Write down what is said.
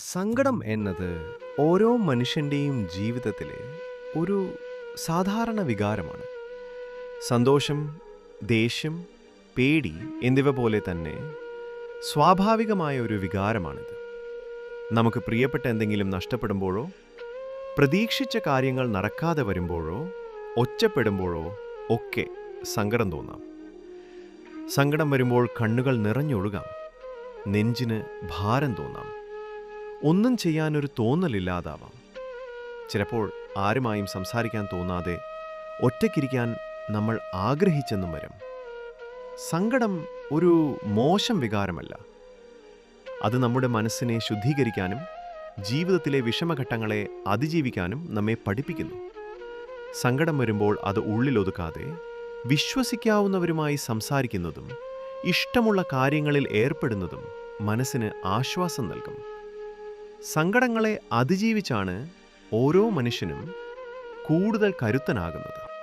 സങ്കടം എന്നത് ഓരോ മനുഷ്യന്റെയും ജീവിതത്തിലെ ഒരു സാധാരണ വികാരമാണ്. സന്തോഷം ദേഷ്യം പേടി എന്നിവ പോലെ തന്നെ സ്വാഭാവികമായ ഒരു വികാരമാണിത്. നമുക്ക് പ്രിയപ്പെട്ട എന്തെങ്കിലും നഷ്ടപ്പെടുമ്പോഴോ പ്രതീക്ഷിച്ച കാര്യങ്ങൾ നടക്കാതെ വരുമ്പോഴോ ഒറ്റപ്പെടുമ്പോഴോ ഒക്കെ സങ്കടം തോന്നാം. സങ്കടം വരുമ്പോൾ കണ്ണുകൾ നിറഞ്ഞൊഴുകാം. നെഞ്ചിന് ഭാരം തോന്നാം. ഒന്നും ചെയ്യാനൊരു തോന്നലില്ലാതാവാം. ചിലപ്പോൾ ആരുമായും സംസാരിക്കാൻ തോന്നാതെ ഒറ്റയ്ക്കിരിക്കാൻ നമ്മൾ ആഗ്രഹിച്ചെന്നും വരും. സങ്കടം ഒരു മോശം വികാരമല്ല. അത് നമ്മുടെ മനസ്സിനെ ശുദ്ധീകരിക്കാനും ജീവിതത്തിലെ വിഷമഘട്ടങ്ങളെ അതിജീവിക്കാനും നമ്മെ പഠിപ്പിക്കുന്നു. സങ്കടം വരുമ്പോൾ അത് ഉള്ളിലൊതുക്കാതെ വിശ്വസിക്കാവുന്നവരുമായി സംസാരിക്കുന്നതും ഇഷ്ടമുള്ള കാര്യങ്ങളിൽ ഏർപ്പെടുന്നതും മനസ്സിന് ആശ്വാസം നൽകും. സങ്കടങ്ങളെ അതിജീവിച്ചാണ് ഓരോ മനുഷ്യനും കൂടുതൽ കരുത്തനാകുന്നത്.